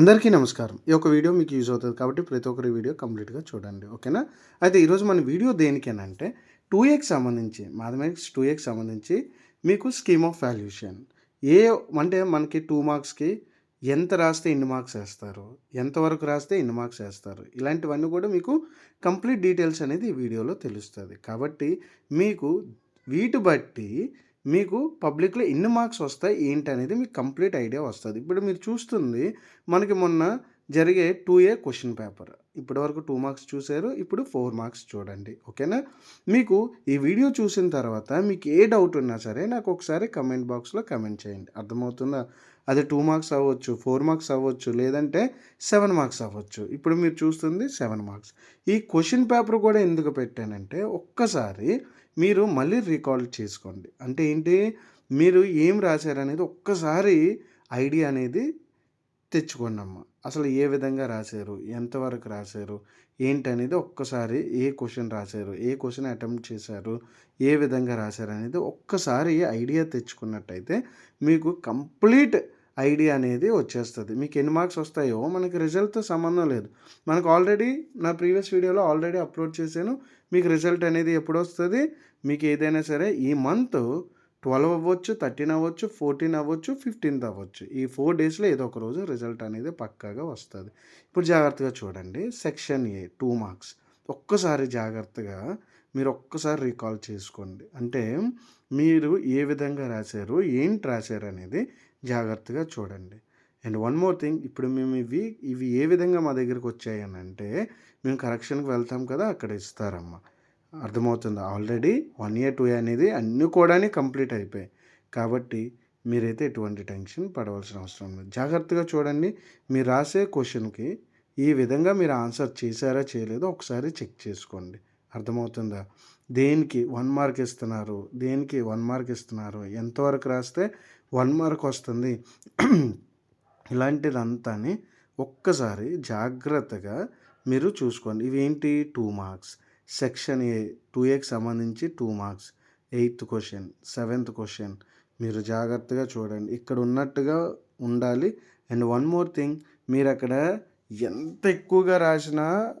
అందరికీ నమస్కారం. ఈ యొక్క వీడియో మీకు యూజ్ అవుతుంది కాబట్టి ప్రతి ఒక్కరి వీడియో కంప్లీట్గా చూడండి ఓకేనా? అయితే ఈరోజు మన వీడియో దేనికేనంటే టూ ఎక్స్ సంబంధించి మ్యాథమెటిక్స్ టూ ఎక్స్ సంబంధించి మీకు స్కీమ్ ఆఫ్ వాల్యూషన్ ఏ అంటే మనకి టూ మార్క్స్కి ఎంత రాస్తే ఎన్ని మార్క్స్ వేస్తారు ఎంతవరకు రాస్తే ఎన్ని మార్క్స్ వేస్తారు ఇలాంటివన్నీ కూడా మీకు కంప్లీట్ డీటెయిల్స్ అనేది ఈ వీడియోలో తెలుస్తుంది. కాబట్టి మీకు వీటి బట్టి మీకు పబ్లిక్లో ఎన్ని మార్క్స్ వస్తాయి? ఏంటి అనేది మీకు కంప్లీట్ ఐడియా వస్తుంది. ఇప్పుడు మీరు చూస్తుంది మనకి మొన్న జరిగే టూ ఏ క్వశ్చన్ పేపర్. ఇప్పటి వరకు టూ మార్క్స్ చూశారు ఇప్పుడు ఫోర్ మార్క్స్ చూడండి. ఓకేనా? మీకు ఈ వీడియో చూసిన తర్వాత మీకు ఏ డౌట్ ఉన్నా సరే నాకు ఒకసారి కమెంట్ బాక్స్లో కమెంట్ చేయండి. అర్థమవుతుందా? అది టూ మార్క్స్ అవ్వచ్చు ఫోర్ మార్క్స్ అవ్వచ్చు లేదంటే సెవెన్ మార్క్స్ అవ్వచ్చు. ఇప్పుడు మీరు చూస్తుంది సెవెన్ మార్క్స్ ఈ క్వశ్చన్ పేపర్ కూడా ఎందుకు పెట్టానంటే ఒక్కసారి మీరు మళ్ళీ రికాల్ చేసుకోండి. అంటే ఏంటి? మీరు ఏం రాశారనేది ఒక్కసారి ఐడియా అనేది తెచ్చుకోండి అమ్మ. అసలు ఏ విధంగా రాశారు? ఎంతవరకు రాశారు? ఏంటనేది ఒక్కసారి ఏ క్వశ్చన్ రాశారు? ఏ క్వశ్చన్ అటెంప్ట్ చేశారు? ఏ విధంగా రాశారు అనేది ఒక్కసారి ఐడియా తెచ్చుకున్నట్టయితే మీకు కంప్లీట్ ఐడియా అనేది వచ్చేస్తుంది. మీకు ఎన్ని మార్క్స్ వస్తాయో మనకి రిజల్ట్తో సంబంధం లేదు. మనకు ఆల్రెడీ నా ప్రీవియస్ వీడియోలో ఆల్రెడీ అప్లోడ్ చేశాను. మీకు రిజల్ట్ అనేది ఎప్పుడు వస్తుంది? మీకు ఏదైనా సరే ఈ మంత్ ట్వెల్వ్ అవ్వచ్చు థర్టీన్ అవ్వచ్చు ఫోర్టీన్ అవ్వచ్చు ఫిఫ్టీన్త్ అవ్వచ్చు. ఈ ఫోర్ డేస్లో ఏదో ఒక రోజు రిజల్ట్ అనేది పక్కాగా వస్తుంది. ఇప్పుడు జాగ్రత్తగా చూడండి. సెక్షన్ ఏ టూ మార్క్స్ ఒక్కసారి జాగ్రత్తగా మీరు ఒక్కసారి రీకాల్ చేసుకోండి. అంటే మీరు ఏ విధంగా రాశారు ఏంటి రాశారు అనేది జాగ్రత్తగా చూడండి. అండ్ వన్ మోర్ థింగ్ ఇప్పుడు మేము ఇవి ఇవి ఏ విధంగా మా దగ్గరికి వచ్చాయని అంటే మేము కరెక్షన్కి వెళ్తాం కదా అక్కడ ఇస్తారమ్మా. అర్థమవుతుందా? Already one year two year అనేది అన్నీ కూడా కంప్లీట్ అయిపోయాయి. కాబట్టి మీరైతే ఎటువంటి టెన్షన్ పడవలసిన అవసరం లేదు. జాగ్రత్తగా చూడండి మీరు రాసే క్వశ్చన్కి ఈ విధంగా మీరు ఆన్సర్ చేశారా చేయలేదో ఒకసారి చెక్ చేసుకోండి. అర్థమవుతుందా? దేనికి వన్ మార్క్ ఇస్తున్నారు? దేనికి వన్ మార్క్ ఇస్తున్నారు? ఎంతవరకు రాస్తే వన్ మార్క్ వస్తుంది. ఇలాంటిదంతాని ఒక్కసారి జాగ్రత్తగా మీరు చూసుకోండి. ఇవేంటి? Two marks. Section A two ఏకి సంబంధించి two marks. Eighth question seventh question. మీరు జాగ్రత్తగా చూడండి. ఇక్కడ ఉన్నట్టుగా ఉండాలి. అండ్ వన్ మోర్ థింగ్ మీరు అక్కడ ఎంత ఎక్కువగా రాసినా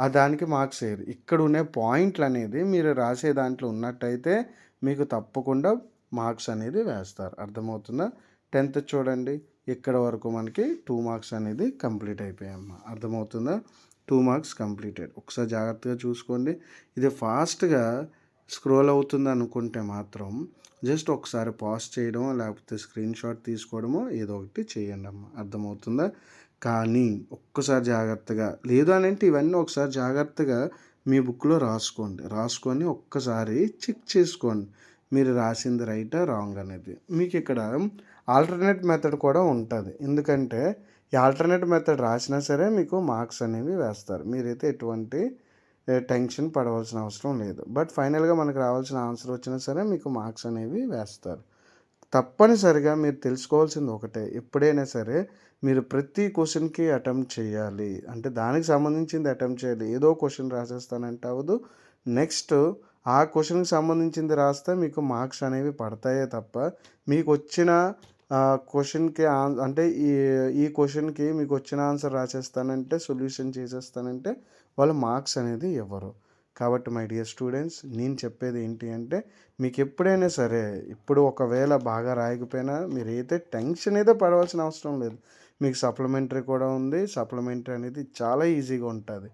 ఆ దానికి మార్క్స్ వేయరు. ఇక్కడ ఉండే పాయింట్లు అనేది మీరు రాసే దాంట్లో ఉన్నట్టయితే మీకు తప్పకుండా మార్క్స్ అనేది వేస్తారు. అర్థమవుతుందా? టెన్త్ చూడండి. ఇక్కడ వరకు మనకి టూ మార్క్స్ అనేది కంప్లీట్ అయిపోయాయమ్మా అర్థమవుతుందా? Two marks completed. ఒకసారి జాగ్రత్తగా చూసుకోండి. ఇది ఫాస్ట్గా స్క్రోల్ అవుతుంది అనుకుంటే మాత్రం జస్ట్ ఒకసారి పాస్ చేయడం లేకపోతే స్క్రీన్ షాట్ తీసుకోవడమో ఏదో ఒకటి చేయండి అమ్మ. అర్థమవుతుందా? కానీ ఒక్కసారి జాగ్రత్తగా లేదు అని అంటే ఇవన్నీ ఒకసారి జాగ్రత్తగా మీ బుక్లో రాసుకోండి. రాసుకొని ఒక్కసారి చెక్ చేసుకోండి. మీరు రాసింది రైటా రాంగ్ అనేది. మీకు ఇక్కడ ఆల్టర్నేట్ మెథడ్ కూడా ఉంటుంది. ఎందుకంటే ఈ ఆల్టర్నేట్ మెథడ్ రాసినా సరే మీకు మార్క్స్ అనేవి వేస్తారు. మీరైతే ఎటువంటి టెన్షన్ పడవలసిన అవసరం లేదు. బట్ ఫైనల్గా మనకు రావాల్సిన ఆన్సర్ వచ్చినా సరే మీకు మార్క్స్ అనేవి వేస్తారు. తప్పనిసరిగా మీరు తెలుసుకోవాల్సింది ఒకటే. ఎప్పుడైనా సరే మీరు ప్రతి క్వశ్చన్కి అటెంప్ట్ చేయాలి. అంటే దానికి సంబంధించింది అటెంప్ట్ చేయాలి. ఏదో క్వశ్చన్ రాసేస్తానంటే అవ్వదు. నెక్స్ట్ ఆ క్వశ్చన్కి సంబంధించింది రాస్తే మీకు మార్క్స్ అనేవి పడతాయే తప్ప మీకు వచ్చిన క్వశ్చన్కి అంటే ఈ ఈ క్వశ్చన్కి మీకు వచ్చిన ఆన్సర్ రాసేస్తానంటే సొల్యూషన్ చేసేస్తానంటే వాళ్ళు మార్క్స్ అనేది ఇవ్వరు. కాబట్టి మై డియర్ స్టూడెంట్స్ నేను చెప్పేది ఏంటి అంటే మీకు ఎప్పుడైనా సరే ఇప్పుడు ఒకవేళ బాగా రాయకపోయినా మీరు అయితే టెన్షన్ అయితే పడవలసిన అవసరం లేదు. మీకు సప్లిమెంటరీ కూడా ఉంది సప్లిమెంటరీ అనేది చాలా ఈజీగా ఉంటుంది.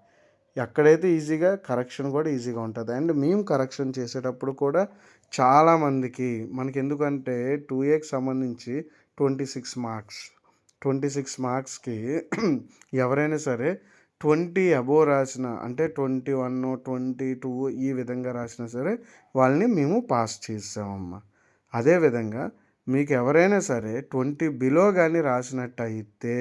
ఎక్కడైతే ఈజీగా కరెక్షన్ కూడా ఈజీగా ఉంటుంది. అండ్ మేము కరెక్షన్ చేసేటప్పుడు కూడా చాలామందికి మనకి ఎందుకంటే టూ ఏకి సంబంధించి twenty six marks twenty six మార్క్స్కి ఎవరైనా సరే ట్వంటీ అబోవ్ రాసిన అంటే ట్వంటీ వన్ ట్వంటీ టూ ఈ విధంగా రాసినా సరే వాళ్ళని మేము పాస్ చేస్తామమ్మా. అదేవిధంగా మీకు ఎవరైనా సరే ట్వంటీ బిలో కానీ రాసినట్టయితే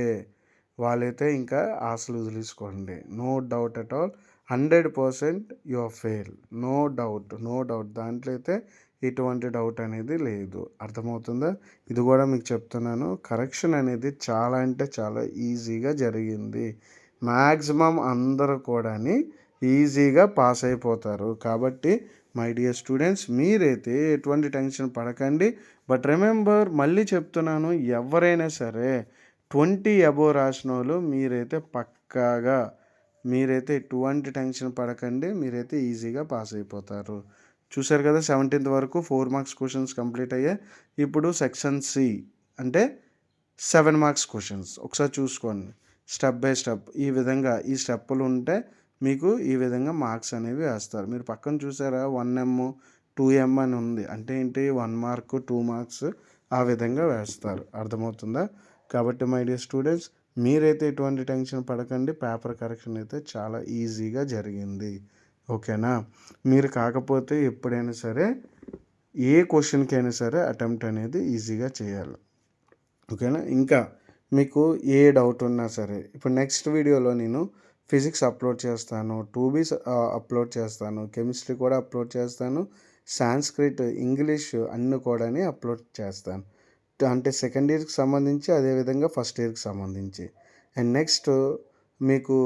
వాళ్ళైతే ఇంకా ఆశలు వదిలేసుకోండి. No doubt at all. Hundred percent your fail. No doubt no doubt. దాంట్లో అయితే ఎటువంటి డౌట్ అనేది లేదు. అర్థమవుతుందా? ఇది కూడా మీకు చెప్తున్నాను. కరెక్షన్ అనేది చాలా అంటే చాలా ఈజీగా జరిగింది. మ్యాక్సిమం అందరూ కూడా ఈజీగా పాస్ అయిపోతారు. కాబట్టి మై డియర్ స్టూడెంట్స్ మీరైతే ఎటువంటి టెన్షన్ పడకండి. బట్ రిమెంబర్ మళ్ళీ చెప్తున్నాను ఎవరైనా సరే ట్వంటీ అబోవ్ రాసిన వాళ్ళు మీరైతే పక్కాగా మీరైతే ఎటువంటి టెన్షన్ పడకండి మీరైతే ఈజీగా పాస్ అయిపోతారు. చూసారు కదా సెవెంటీన్త్ వరకు ఫోర్ మార్క్స్ క్వశ్చన్స్ కంప్లీట్ అయ్యాయి ఇప్పుడు సెక్షన్ సి అంటే సెవెన్ మార్క్స్ క్వశ్చన్స్. ఒకసారి చూసుకోండి స్టెప్ బై స్టెప్. ఈ విధంగా ఈ స్టెప్పులు ఉంటే మీకు ఈ విధంగా మార్క్స్ అనేవి వేస్తారు. మీరు పక్కన చూసారా వన్ ఎమ్ టూ ఎమ్ అని ఉంది. అంటే ఏంటి? వన్ మార్క్ టూ మార్క్స్ ఆ విధంగా వేస్తారు. అర్థమవుతుందా? కాబట్టి మై డియర్ స్టూడెంట్స్ మీరైతే ఎటువంటి టెన్షన్ పడకండి. పేపర్ కరెక్షన్ అయితే చాలా ఈజీగా జరిగింది. ఓకేనా? మీరు కాకపోతే ఎప్పుడైనా సరే ఏ క్వశ్చన్కైనా సరే అటెంప్ట్ అనేది ఈజీగా చేయాలి. ఓకేనా? ఇంకా మీకు ఏ డౌట్ ఉన్నా సరే ఇప్పుడు నెక్స్ట్ వీడియోలో నేను ఫిజిక్స్ అప్లోడ్ చేస్తాను టూ బీస్ అప్లోడ్ చేస్తాను కెమిస్ట్రీ కూడా అప్లోడ్ చేస్తాను సాంస్క్రిట్ ఇంగ్లీష్ అన్ని కూడా అప్లోడ్ చేస్తాను. అంటే సెకండ్ ఇయర్కి సంబంధించి అదేవిధంగా ఫస్ట్ ఇయర్కి సంబంధించి. అండ్ నెక్స్ట్ మీకు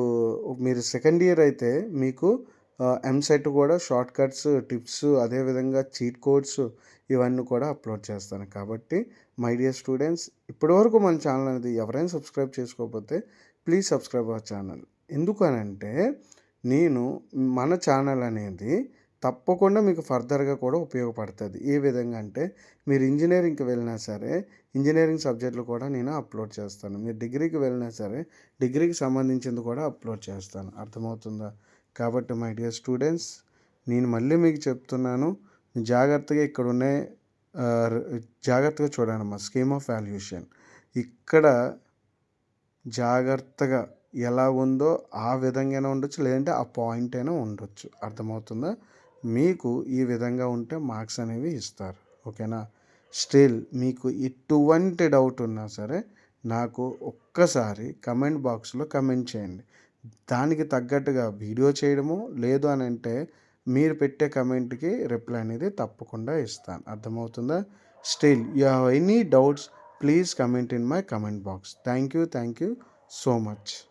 మీరు సెకండ్ ఇయర్ అయితే మీకు ఎంసెట్ కూడా షార్ట్ కట్స్ టిప్స్ అదేవిధంగా చీట్ కోడ్స్ ఇవన్నీ కూడా అప్లోడ్ చేస్తాను. కాబట్టి మై డియర్ స్టూడెంట్స్ ఇప్పటివరకు మన ఛానల్ అనేది ఎవరైనా సబ్స్క్రైబ్ చేసుకోకపోతే ప్లీజ్ సబ్స్క్రైబ్ అవర్ ఛానల్. ఎందుకనంటే నేను మన ఛానల్ అనేది తప్పకుండా మీకు ఫర్దర్గా కూడా ఉపయోగపడుతుంది. ఏ విధంగా అంటే మీరు ఇంజనీరింగ్కి వెళ్ళినా సరే ఇంజనీరింగ్ సబ్జెక్టులు కూడా నేను అప్లోడ్ చేస్తాను. మీరు డిగ్రీకి వెళ్ళినా సరే డిగ్రీకి సంబంధించింది కూడా అప్లోడ్ చేస్తాను. అర్థమవుతుందా? కాబట్టి మై డియర్ స్టూడెంట్స్ నేను మళ్ళీ మీకు చెప్తున్నాను. జాగ్రత్తగా ఇక్కడ ఉన్న జాగ్రత్తగా చూడండి మా స్కీమ్ ఆఫ్ వాల్యుయేషన్. ఇక్కడ జాగ్రత్తగా ఎలా ఉందో ఆ విధంగానే ఉండొచ్చు లేదంటే ఆ పాయింట్ అయినా ఉండొచ్చు. అర్థమవుతుందా? మీకు ఈ విధంగా ఉంటే మార్క్స్ అనేవి ఇస్తారు. ఓకేనా? స్టిల్ మీకు ఎటువంటి డౌట్ ఉన్నా సరే నాకు ఒక్కసారి కమెంట్ బాక్స్లో కమెంట్ చేయండి. దానికి తగ్గట్టుగా వీడియో చేయడము లేదు అని అంటే మీరు పెట్టే కమెంట్కి రిప్లై అనేది తప్పకుండా ఇస్తాను. అర్థమవుతుందా? Still you have any doubts please comment in my comment box. Thank you thank you so much.